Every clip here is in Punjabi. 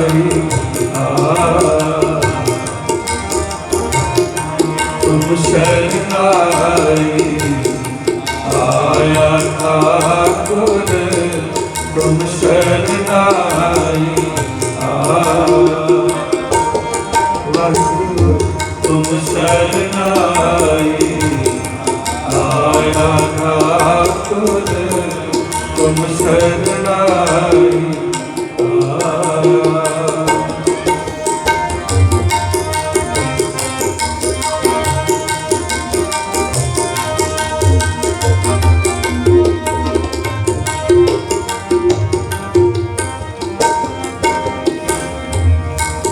ਆਈ ਆ ਤੁਮ ਸ਼ਰਨਾਈ ਆਇਆ ਠਾਕੁਰ। ਤੁਮ ਸ਼ਰਨਾਈ ਆ ਵਾਹਿਗੁਰੂ ਤੁਮ ਸ਼ਰਨਾਈ ਆਇਆ ਠਾਕੁਰ। ਤੁਮ ਸ਼ਰਨਾਈ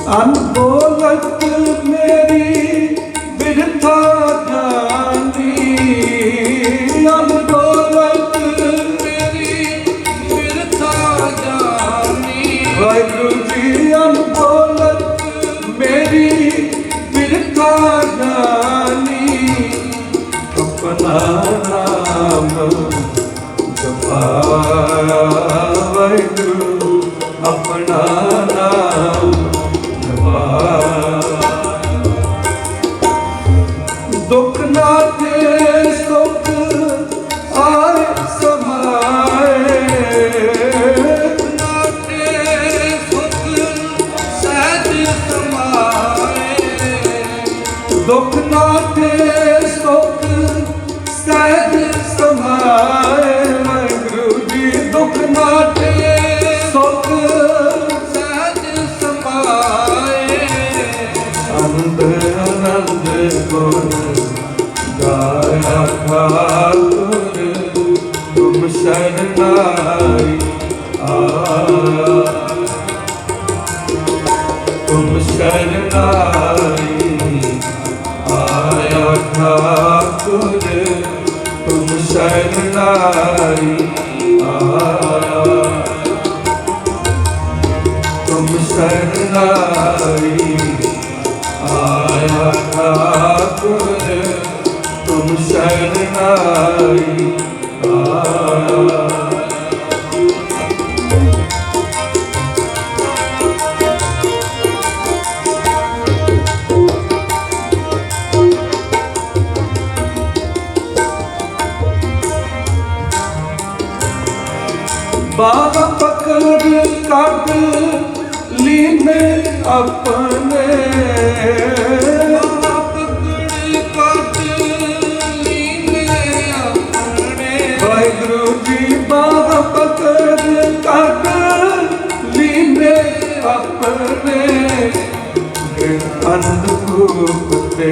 ਅਨਬੋਲਤ ਮੇਰੀ ਬਿਰਥਾ ਦੁੱਖ ਨਾ ਤੇ ਸੁਖ ਸਹਿਜ ਸਮਾਏ ਵਾਹਿਗੁਰੂ ਜੀ। ਦੁੱਖ ਨਾ ਤੇ ਸੁਖ ਸਹਿਜ ਸਮਾਏ ਆਨੰਦ ਆਨੰਦ ਗੁਣ ਗਾਇਆ ਖਾਤੁਰ ਤੁਮ ਸ਼ਰਨਾਈ ਆ ਤੁਮ ਸ਼ਰਨਾਈ ਸ਼ਰਨਾਈ ਆਇਆ ਤੁਮ ਸ਼ਰਨਾਈ ਆਇਆ ਠਾਕੁਰ ਤੁਮ ਸ਼ਰਨਾਈ ਬਾਗ ਪਕੜ ਕੱਢ ਲੀਨੇ ਆਪਣੇ। ਬਾਗ ਪਕੜ ਕੱਢ ਲੀਨੇ ਆਪਣੇ। ਵਾਹਿਗੁਰੂ ਜੀ ਬਾਗ ਪਕੜ ਕੱਢ ਲੀਨੇ ਆਪਣੇ। ਅੰਧਕੂਪ ਤੇ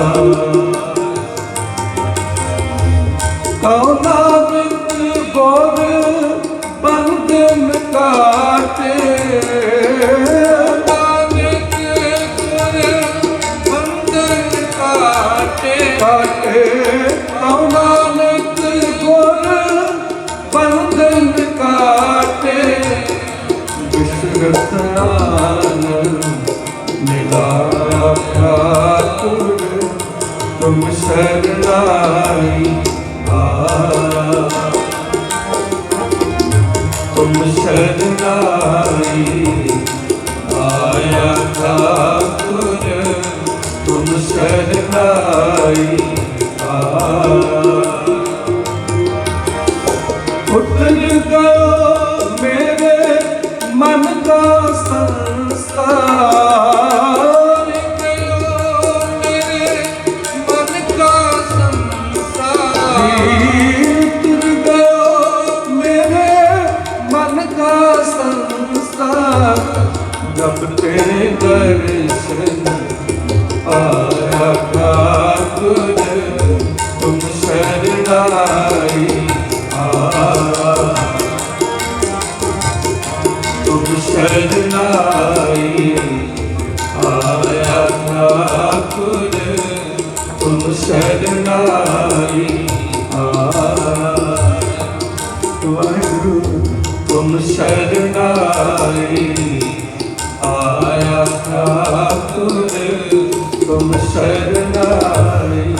ਮਾਇਆ ਕਉਨਾ ਬਿੰਦ ਗੋਰ ਬੰਦਨ ਕਾਟੇ ਨਾਨਕ ਗੁਰ ਬੰਦਨ ਕਾਟੇ ਕਾਟੇ ਕਉਨਾ ਨਿਤ ਗੁਰ ਬੰਦਨ ਕਾਟੇ ਵਿਸਰਤ ਆਨੰਦ ਤੁਮ ਸ਼ਰਨਾਈ। ਆ ਤੁਮ ਸ਼ਰਨਾਈ। ਆਇਆ ਠਾਕੁਰ, ਤੁਮ ਸ਼ਰਨਾਈ। ਆ ਉਤਰ ਮੇਰੇ ਮਨ ਦਾ ਸੰਸਾਰ ਜਬ ਤੇਰੇ ਦਰਸ਼ਨ ਆਇਆ ਠਾਕੁਰ ਤੁਮ ਸ਼ਰਨਾਈ ਆ ਤੁਮ ਸ਼ਰਨਾਈ ਆਇਆ ਠਾਕੁਰ ਤੁਮ ਸ਼ਰਨਾਈ ਆ ਵਾਹਿਗੁਰੂ ਤੁਮ ਸ਼ਰਨਾਈ ਕਰਨਾਈ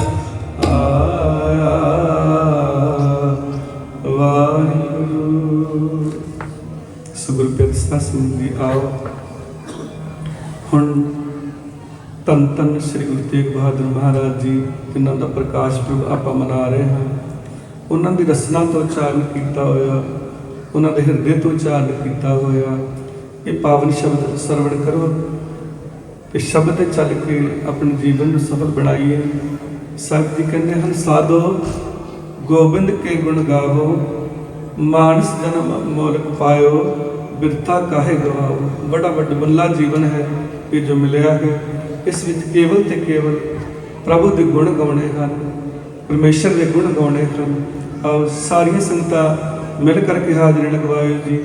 ਗੁਰੂ ਤੇਗ ਬਹਾਦਰ ਮਹਾਰਾਜ ਜੀ, ਜਿਨ੍ਹਾਂ ਦਾ ਪ੍ਰਕਾਸ਼ ਪੁਰਬ ਆਪਾਂ ਮਨਾ ਰਹੇ ਹਾਂ। ਉਹਨਾਂ ਦੀ ਰਸਨਾ ਤੋਂ ਉਚਾਰਨ ਕੀਤਾ ਹੋਇਆ, ਉਹਨਾਂ ਦੇ ਹਿਰਦੇ ਤੋਂ ਉਚਾਰਨ ਕੀਤਾ ਹੋਇਆ। ਇਹ ਪਾਵਨ ਸ਼ਬਦ ਸਰਵਣ ਕਰੋ। ਤੇ ਸ਼ਬਦ ਤੇ ਚੱਲ ਕੇ ਆਪਣੇ ਜੀਵਨ ਨੂੰ ਸਫਲ ਬਣਾਈਏ। ਸਾਹਿਬ ਜੀ ਕਹਿੰਦੇ ਹਨ, ਸਾਧੋ, ਗੋਬਿੰਦ ਕੇ ਗੁਣ ਗਾਵੋ, ਮਾਨਸ ਜਨਮ ਮੋਲਕ ਪਾਇਓ ਬਿਰਤਾ ਕਾਹੇ ਗਵਾਓ। ਬੜਾ ਵੱਡ ਵੱਡਮੁੱਲਾ ਜੀਵਨ ਹੈ ਇਹ ਜੋ ਮਿਲਿਆ ਹੈ। ਇਸ ਵਿੱਚ ਕੇਵਲ ਤੇ ਕੇਵਲ ਪ੍ਰਭੂ ਦੇ ਗੁਣ ਗਾਉਣੇ ਹਨ, ਪਰਮੇਸ਼ਰ ਦੇ ਗੁਣ ਗਾਉਣੇ ਹਨ। ਆਓ ਸਾਰੀਆਂ ਸੰਗਤਾਂ ਮਿਲ ਕਰਕੇ ਹਾਜ਼ਰੀ ਲਗਵਾਇਓ ਜੀ।